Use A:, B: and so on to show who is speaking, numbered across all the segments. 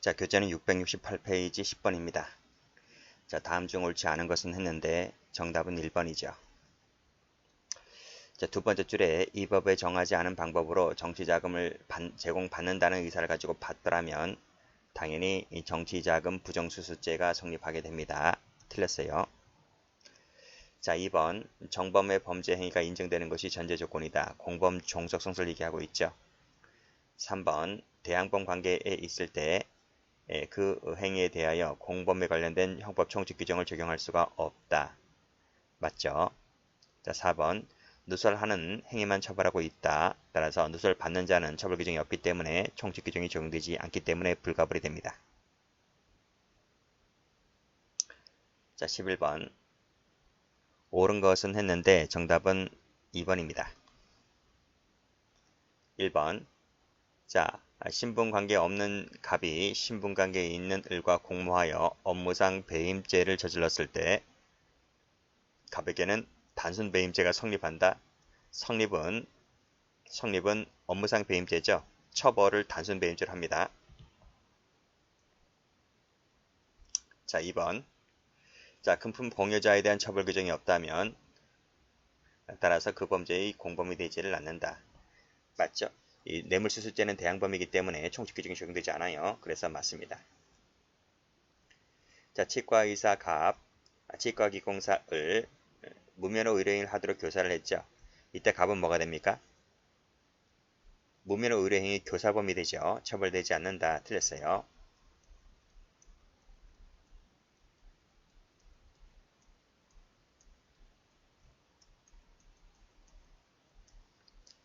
A: 자, 교재는 668페이지 10번입니다. 자, 다음 중 옳지 않은 것은 했는데 정답은 1번이죠. 자, 두 번째 줄에 이 법에 정하지 않은 방법으로 정치자금을 제공받는다는 의사를 가지고 받더라면 당연히 이 정치자금 부정수수죄가 성립하게 됩니다. 틀렸어요. 자, 2번 정범의 범죄 행위가 인정되는 것이 전제 조건이다. 공범 종속성설 얘기하고 있죠. 3번 대항범 관계에 있을 때 그 행위에 대하여 공범에 관련된 형법 총칙 규정을 적용할 수가 없다. 맞죠? 자, 4번 누설하는 행위만 처벌하고 있다. 따라서 누설 받는 자는 처벌 규정이 없기 때문에 총칙 규정이 적용되지 않기 때문에 불가불이 됩니다. 자, 11번 옳은 것은 했는데 정답은 2번입니다. 1번 자, 신분관계 없는 갑이 신분관계에 있는 을과 공모하여 업무상 배임죄를 저질렀을 때 갑에게는 단순 배임죄가 성립한다. 성립은 성립은 업무상 배임죄죠. 처벌을 단순 배임죄로 합니다. 자, 2번. 자, 금품 공여자에 대한 처벌 규정이 없다면 따라서 그 범죄의 공범이 되지를 않는다. 맞죠? 이 뇌물수수죄는 대항범이기 때문에 규정이 적용되지 않아요. 그래서 맞습니다. 자, 치과의사 갑, 치과기공사 을, 무면허 의뢰인을 하도록 교사를 했죠. 이때 갑은 뭐가 됩니까? 무면허 의뢰인이 교사범이 되죠. 처벌되지 않는다. 틀렸어요.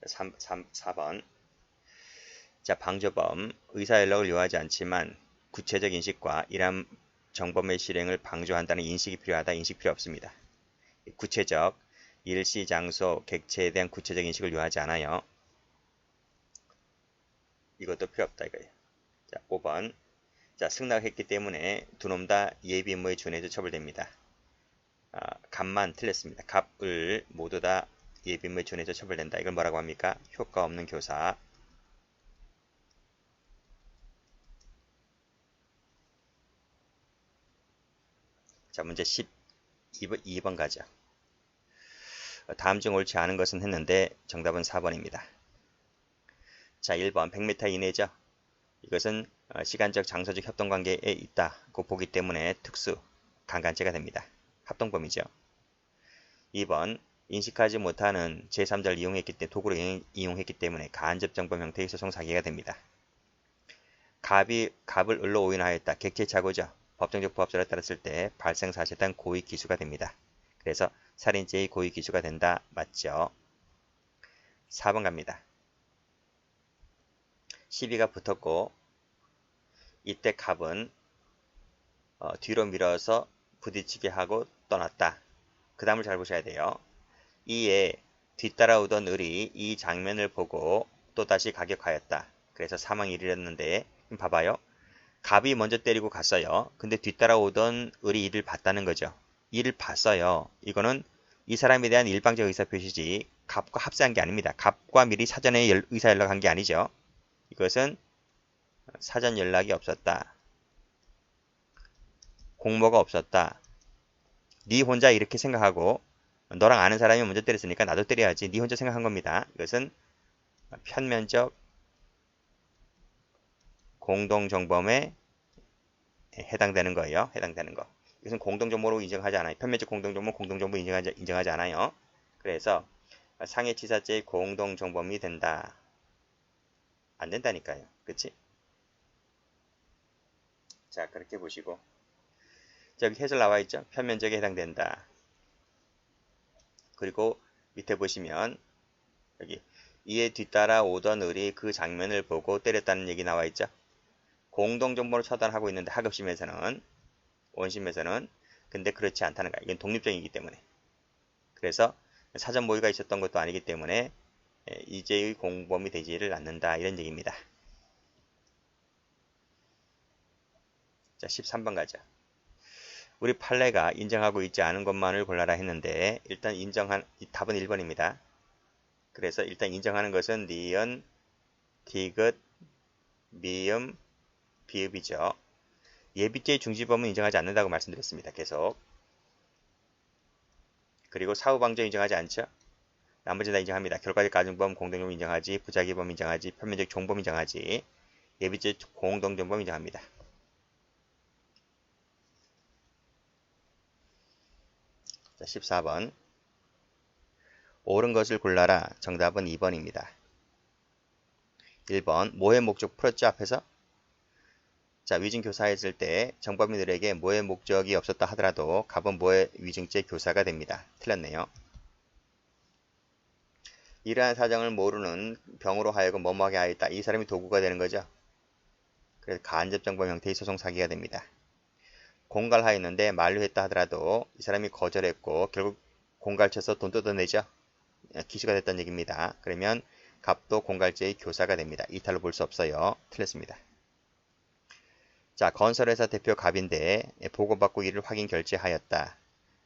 A: 3, 3, 4번 자, 방조범 의사연락을 요하지 않지만 구체적 인식과 이란 정범의 실행을 방조한다는 인식이 필요하다. 인식 필요 없습니다. 구체적, 일시, 장소, 객체에 대한 구체적 인식을 요하지 않아요. 이것도 필요 없다 이거예요. 자, 5번. 자, 승낙했기 때문에 두 놈 다 예비 임무에 준해서 처벌됩니다. 아, 값만 틀렸습니다. 값을 모두 다 예비 임무에 준해서 처벌된다. 이걸 뭐라고 합니까? 효과 없는 교사. 자, 문제 12번, 2번 가죠. 다음 중 옳지 않은 것은 했는데 정답은 4번입니다. 자, 1번 100m 이내죠. 이것은 어, 시간적 장소적 협동관계에 있다고 보기 때문에 특수 강간죄가 됩니다. 합동범이죠. 2번 인식하지 못하는 제3자를 이용했기 때문에 도구를 이용했기 때문에 간접정범 형태의 소송 사기가 됩니다. 갑이 갑을 을로 오인하였다. 객체착오죠. 법정적 부합설에 따랐을 때 발생 대한 고의 기수가 됩니다. 그래서 살인죄의 고의 기수가 된다. 맞죠? 4번 갑니다. 시비가 붙었고 이때 갑은 어, 뒤로 밀어서 부딪히게 하고 떠났다. 그 다음을 잘 보셔야 돼요. 이에 뒤따라오던 을이 이 장면을 보고 또다시 가격하였다. 그래서 사망 일이었는데 봐봐요. 갑이 먼저 때리고 갔어요. 근데 뒤따라오던 을이 이를 봤다는 거죠. 이를 봤어요. 이거는 이 사람에 대한 일방적 의사표시지 갑과 합세한 게 아닙니다. 갑과 미리 사전에 의사 연락한 게 아니죠. 이것은 사전 연락이 없었다. 공모가 없었다. 네 혼자 이렇게 생각하고 너랑 아는 사람이 먼저 때렸으니까 나도 때려야지. 네 혼자 생각한 겁니다. 이것은 편면적 공동정범에 해당되는 거예요. 해당되는 거. 이것은 공동정보로 인정하지 않아요. 편면적 공동정보 공동정보 인정하지, 인정하지 않아요. 그래서 상해치사죄의 공동정범이 된다. 안 된다니까요. 그치? 자, 그렇게 보시고. 저기 해설 나와 있죠? 편면적에 해당된다. 그리고 밑에 보시면 여기 이에 뒤따라 오던 을이 그 장면을 보고 때렸다는 얘기 나와 있죠? 공동 정보를 처단하고 있는데 하급심에서는 원심에서는 근데 그렇지 않다는 거야. 이건 독립적이기 때문에. 그래서 사전 모의가 있었던 것도 아니기 때문에 이제의 공범이 되지를 않는다. 이런 얘기입니다. 자, 13번 가자. 우리 판례가 인정하고 있지 않은 것만을 골라라 했는데 일단 인정한 답은 1번입니다. 그래서 일단 인정하는 것은 니은, 디귿, 미음, 비읍이죠. 예비죄의 중지범은 인정하지 않는다고 말씀드렸습니다. 계속. 그리고 사후방조 인정하지 않죠. 나머지 다 인정합니다. 결과적 가중범, 공동정범 인정하지, 부작위범 인정하지, 편면적 종범 인정하지, 예비죄 공동정범 인정합니다. 자, 14번. 옳은 것을 골라라. 정답은 2번입니다. 1번. 모의 목적 풀었죠, 앞에서? 자, 위증 교사했을 때 정범인들에게 모의 목적이 없었다 하더라도 갑은 모의 위증죄 교사가 됩니다. 틀렸네요. 이러한 사정을 모르는 병으로 하여금 뭐뭐하게 하였다. 이 사람이 도구가 되는 거죠. 그래서 간접정범 형태의 소송 사기가 됩니다. 공갈하였는데 만류했다 하더라도 이 사람이 거절했고 결국 공갈쳐서 돈 뜯어내죠. 기수가 됐다는 얘기입니다. 그러면 갑도 공갈죄의 교사가 됩니다. 이탈로 볼 수 없어요. 틀렸습니다. 자, 건설회사 대표 갑인데 보고받고 이를 확인 결제하였다.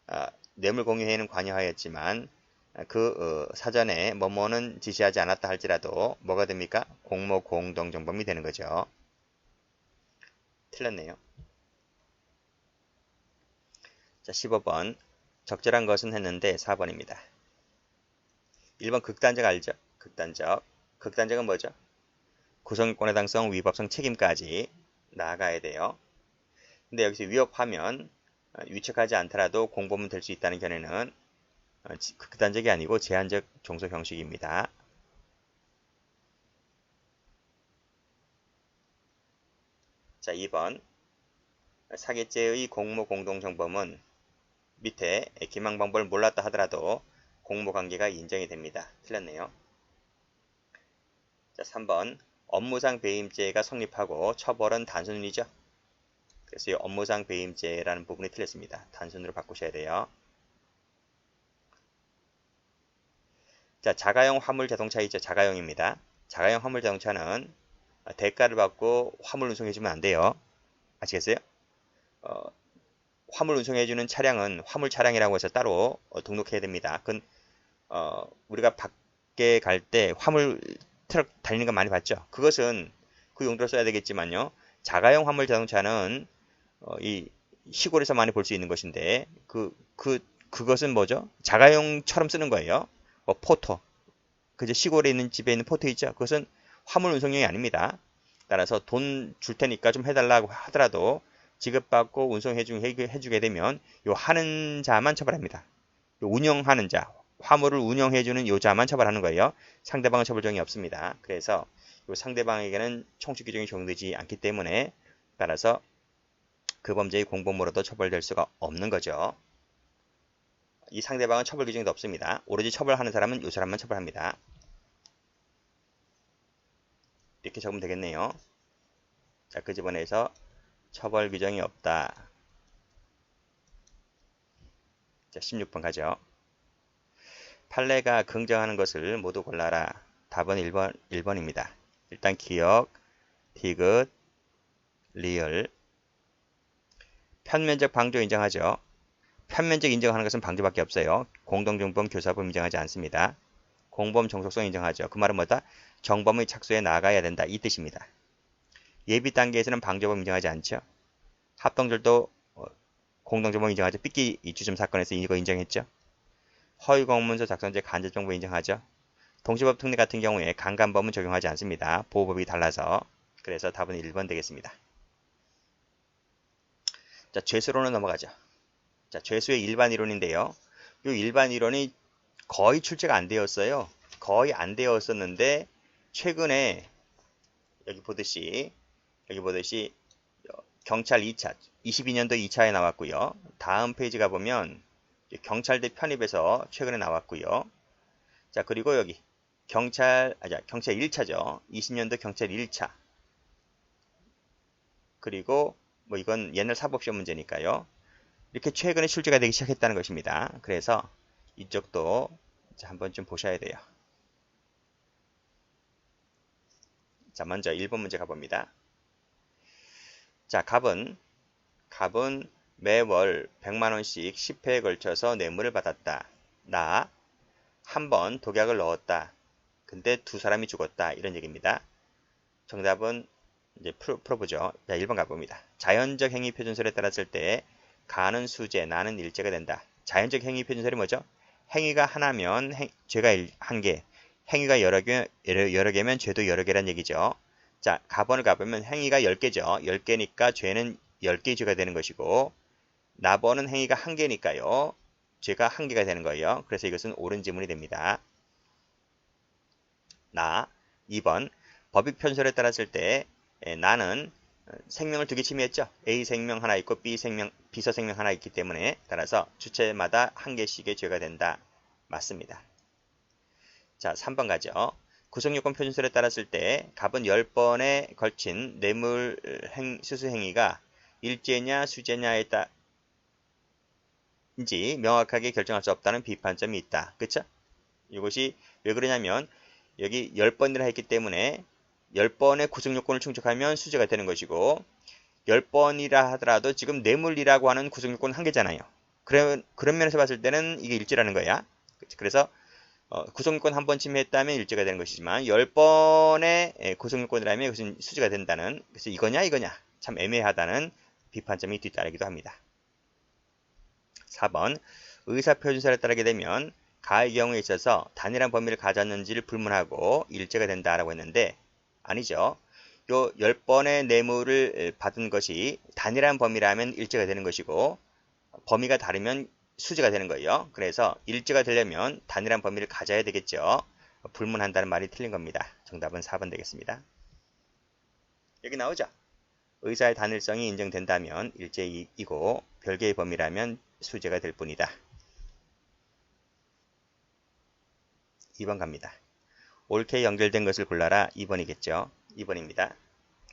A: 아, 뇌물 공유회에는 관여하였지만 그 어, 사전에 뭐뭐는 지시하지 않았다 할지라도 뭐가 됩니까? 공모 공동 정범이 되는 거죠. 틀렸네요. 자, 15번. 적절한 것은 했는데 4번입니다. 1번 극단적 알죠? 극단적. 극단적은 뭐죠? 구성권 해당성, 위법성, 책임까지 나아가야 돼요. 근데 여기서 위협하면 어, 위축하지 않더라도 공범은 될 수 있다는 견해는 어, 극단적이 아니고 제한적 종속 형식입니다. 자, 2번 사기죄의 공모 공동정범은 밑에 기망 방법을 몰랐다 하더라도 공모 관계가 인정이 됩니다. 틀렸네요. 자, 3번 업무상 배임죄가 성립하고 처벌은 단순이죠. 그래서 이 업무상 배임죄라는 부분이 틀렸습니다. 단순으로 바꾸셔야 돼요. 자, 자가용 화물 자동차 있죠. 자가용입니다. 자가용 화물 자동차는 대가를 받고 화물 운송해주면 안 돼요. 아시겠어요? 어, 화물 운송해주는 차량은 화물 차량이라고 해서 따로 어, 등록해야 됩니다. 그건 어, 우리가 밖에 갈 때 화물 트럭 달리는 거 많이 봤죠. 그것은 그 용도로 써야 되겠지만요. 자가용 화물 자동차는 어, 이 시골에서 많이 볼 수 있는 것인데 그, 그, 그것은 뭐죠? 자가용처럼 쓰는 거예요. 뭐 포토. 그저 시골에 있는 집에 있는 포토 있죠. 그것은 화물 운송용이 아닙니다. 따라서 돈 줄 테니까 좀 해달라고 하더라도 지급받고 운송해주게 되면 요 하는 자만 처벌합니다. 요 운영하는 자, 화물을 운영해주는 요 자만 처벌하는 거예요. 상대방은 처벌정이 없습니다. 그래서 요 상대방에게는 총칙 규정이 적용되지 않기 때문에 따라서 그 범죄의 공범으로도 처벌될 수가 없는 거죠. 이 상대방은 처벌 규정도 없습니다. 오로지 처벌하는 사람은 요 사람만 처벌합니다. 이렇게 적으면 되겠네요. 자, 그 집안에서 처벌 규정이 없다. 자, 16번 가죠. 판례가 긍정하는 것을 모두 골라라. 답은 1번, 1번입니다. 일단 기억, 디귿, 리얼. 편면적 방조 인정하죠. 편면적 인정하는 것은 방조밖에 없어요. 공동정범, 교사범 인정하지 않습니다. 공범 정속성 인정하죠. 그 말은 뭐다? 정범의 착수에 나가야 된다. 이 뜻입니다. 예비 단계에서는 방조범 인정하지 않죠. 합동절도 어, 공동정범 인정하죠. 삐끼 주점 사건에서 이거 인정했죠. 허위 공문서 작성죄 간접정보 인정하죠. 동시법 특례 같은 경우에 강간범은 적용하지 않습니다. 보호법이 달라서. 그래서 답은 1번 되겠습니다. 자, 죄수로는 넘어가죠. 자, 죄수의 일반 이론인데요. 이 일반 이론이 거의 출제가 안 되었어요. 거의 안 되었었는데 최근에 여기 보듯이 여기 보듯이 경찰 2차 22년도 2차에 나왔고요. 다음 페이지 가보면 경찰대 편입에서 최근에 나왔고요. 자 그리고 여기 경찰 아니 경찰 1차죠. 20년도 경찰 1차 그리고 뭐 이건 옛날 사법 시험 문제니까요. 이렇게 최근에 출제가 되기 시작했다는 것입니다. 그래서 이쪽도 한번 좀 보셔야 돼요. 자 먼저 1번 문제 가봅니다. 자 갑은 갑은 매월 100만원씩 10회에 걸쳐서 뇌물을 받았다. 나 한 번 독약을 넣었다. 근데 두 사람이 죽었다. 이런 얘기입니다. 정답은 이제 풀어, 풀어보죠. 자, 1번 가봅니다. 자연적 행위 표준설에 따랐을 때 가는 수재, 나는 일제가 된다. 자연적 행위 표준설이 뭐죠? 행위가 하나면 행, 죄가 일, 한 개, 행위가 여러 개, 여러, 여러 개면 죄도 여러 개란 얘기죠. 자, 가번을 가보면 행위가 10개죠. 10개니까 죄는 10개의 죄가 되는 것이고 나번은 행위가 한 개니까요. 죄가 한 개가 되는 거예요. 그래서 이것은 옳은 지문이 됩니다. 나 2번 법익 편설에 따랐을 때 에, 나는 생명을 두 개 침해했죠. A 생명 하나 있고 B 생명, 비서 생명 하나 있기 때문에 따라서 주체마다 한 개씩의 죄가 된다. 맞습니다. 자, 3번 가죠. 구성요건 표준설에 따랐을 때 갑은 10번에 걸친 뇌물 행, 수수 행위가 일제냐 수제냐에 따 인지 명확하게 결정할 수 없다는 비판점이 있다. 그쵸? 이것이 왜 그러냐면 여기 10번이라 했기 때문에 10번의 구성 요건을 충족하면 수제가 되는 것이고 10번이라 하더라도 지금 뇌물이라고 하는 구성 요건 한 개잖아요. 그런, 그런 면에서 봤을 때는 이게 일제라는 거야. 그래서 어, 구성요건 한 번 침해했다면 일제가 되는 것이지만 10번의 구성요건이라면 이것은 수제가 된다는 그래서 이거냐 이거냐 참 애매하다는 비판점이 뒤따르기도 합니다. 4번 의사표준설에 따르게 되면 가의 경우에 있어서 단일한 범위를 가졌는지를 불문하고 일제가 된다라고 했는데 아니죠. 요 10번의 뇌물을 받은 것이 단일한 범위라면 일제가 되는 것이고 범위가 다르면 수제가 되는 거예요. 그래서 일제가 되려면 단일한 범위를 가져야 되겠죠. 불문한다는 말이 틀린 겁니다. 정답은 4번 되겠습니다. 여기 나오죠. 의사의 단일성이 인정된다면 일제이고 별개의 범위라면 수제가 될 뿐이다. 2번 갑니다. 옳게 연결된 것을 골라라 2번이겠죠. 2번입니다.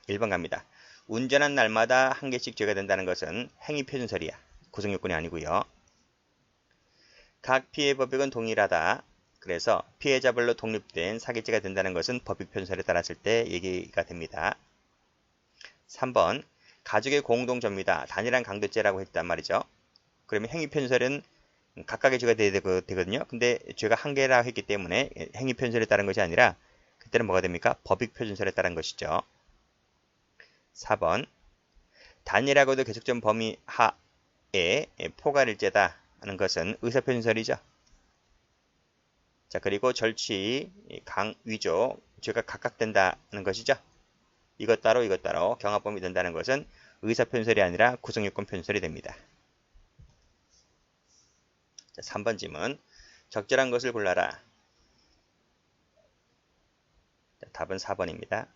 A: 1번 갑니다. 운전한 날마다 한 개씩 죄가 된다는 것은 행위 표준설이야. 구성 요건이 아니고요. 각 피해 법익은 동일하다. 그래서 피해자별로 독립된 사기죄가 된다는 것은 법익 표준설에 따랐을 때 얘기가 됩니다. 3번 가족의 공동점유다. 단일한 강도죄라고 했단 말이죠. 그러면 행위 표준설은 각각의 죄가 돼야 되거든요. 근데 죄가 한 개라 했기 때문에 행위 표준설에 따른 것이 아니라 그때는 뭐가 됩니까? 법익 표준설에 따른 것이죠. 4번 단일하고도 계속적 범위 하에 포괄일제다 하는 것은 의사표준설이죠. 자 그리고 절취, 강, 위조, 죄가 각각 된다는 것이죠. 이것 따로 이것 따로 경합범위 된다는 것은 의사표준설이 아니라 구성요건 표준설이 됩니다. 자, 3번 질문. 적절한 것을 골라라. 자, 답은 4번입니다.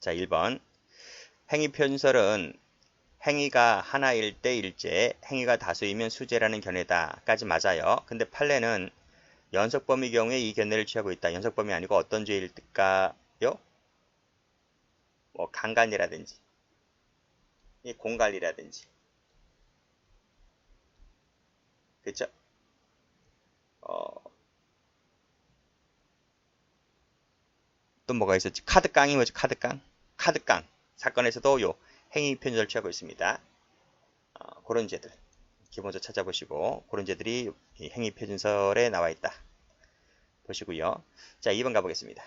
A: 자, 1번. 행위 표준설은 행위가 하나일 때 일제, 행위가 다수이면 수제라는 견해다까지 맞아요. 근데 판례는 연속범위 경우에 이 견해를 취하고 있다. 연속범위 아니고 어떤 죄일까요? 뭐 강간이라든지 공갈이라든지 그쵸? 어, 또 뭐가 있었지? 카드깡이 뭐죠? 카드깡? 카드깡 사건에서도 요 행위 편전을 취하고 있습니다. 어, 그런 죄들 기본적으로 찾아보시고 그런 죄들이 행위 표준설에 나와 있다. 보시고요. 자, 2번 가보겠습니다.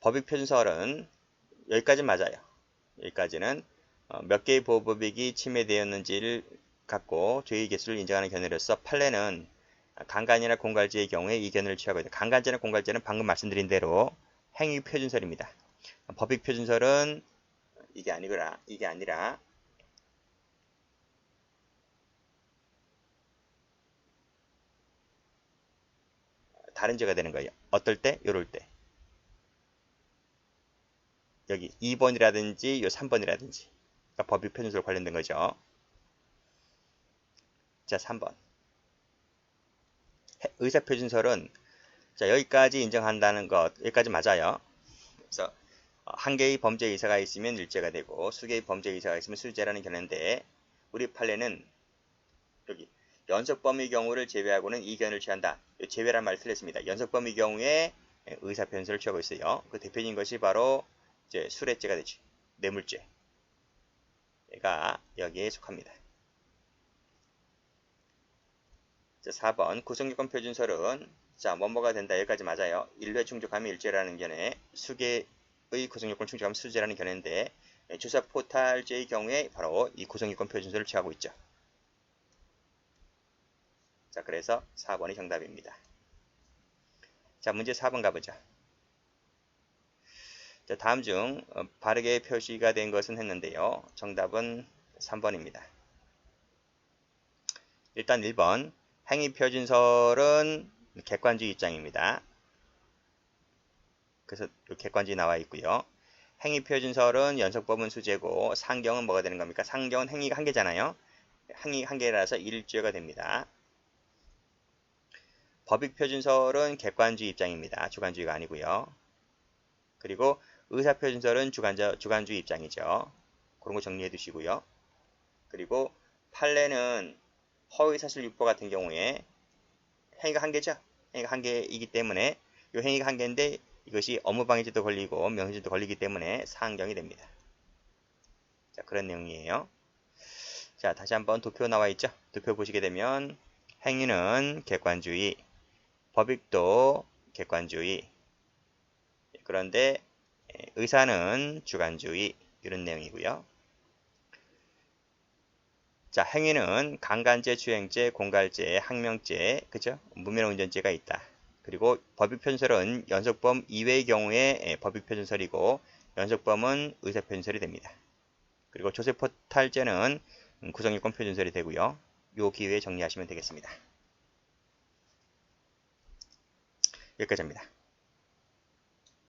A: 법익 표준설은 여기까지 맞아요. 여기까지는 어, 몇 개의 보호법익이 침해되었는지를 갖고 죄의 개수를 인정하는 견해로서 판례는 강간이나 공갈죄의 경우에 이 견해를 취하고 있다. 강간죄나 공갈죄는 방금 말씀드린 대로 행위 표준설입니다. 법익 표준설은 이게 아니거라 이게 아니라 다른 죄가 되는 거예요. 어떨 때? 요럴 때. 여기 2번이라든지 요 3번이라든지 그러니까 법익 표준설 관련된 거죠. 자, 3번. 의사표준설은 자, 여기까지 인정한다는 것, 여기까지 맞아요. 그래서 어, 한 개의 범죄 의사가 있으면 일제가 되고 수 개의 범죄 의사가 있으면 수제라는 견해인데 우리 판례는 여기 연속범위 경우를 제외하고는 이 견해를 취한다. 제외란 말 틀렸습니다. 연속범위 경우에 의사표준설을 취하고 있어요. 그 대표적인 것이 바로 이제 수뢰죄가 되죠. 뇌물죄. 얘가 여기에 속합니다. 자, 4번 구성요건 표준설은 자, 뭐뭐가 된다. 여기까지 맞아요. 일회 충족하면 일제라는 견해, 수계의 구성요건 충족하면 수제라는 견해인데 예, 주사 포탈제의 경우에 바로 이 구성요건 표준서를 취하고 있죠. 자, 그래서 4번이 정답입니다. 자, 문제 4번 가보죠. 자, 다음 중 어, 바르게 표시가 된 것은 했는데요. 정답은 3번입니다. 일단 1번 행위표준설은 객관주의 입장입니다. 그래서 객관주의 나와 있고요. 행위표준설은 연속법은 수제고 상경은 뭐가 되는 겁니까? 상경은 행위가 한 개잖아요. 행위 한 개라서 일주가 됩니다. 법익표준설은 객관주의 입장입니다. 주관주의가 아니고요. 그리고 의사표준설은 주관자, 주관주의 입장이죠. 그런 거 정리해 두시고요. 그리고 판례는 허위사실 유포 같은 경우에 행위가 한 개죠. 행위가 한 개이기 때문에 이 행위가 한 개인데 이것이 업무방해죄도 걸리고 명예죄도 걸리기 때문에 상경이 됩니다. 자 그런 내용이에요. 자 다시 한번 도표 나와 있죠. 도표 보시게 되면 행위는 객관주의, 법익도 객관주의, 그런데 의사는 주관주의 이런 내용이고요. 자, 행위는 강간죄, 주행죄, 공갈죄, 항명죄, 그죠? 무면허운전죄가 있다. 그리고 법익편설은 연속범 이외의 경우에 법익편설이고 연속범은 의사편설이 됩니다. 그리고 조세포탈죄는 구성요건 표준설이 되고요. 요 기회에 정리하시면 되겠습니다. 여기까지입니다.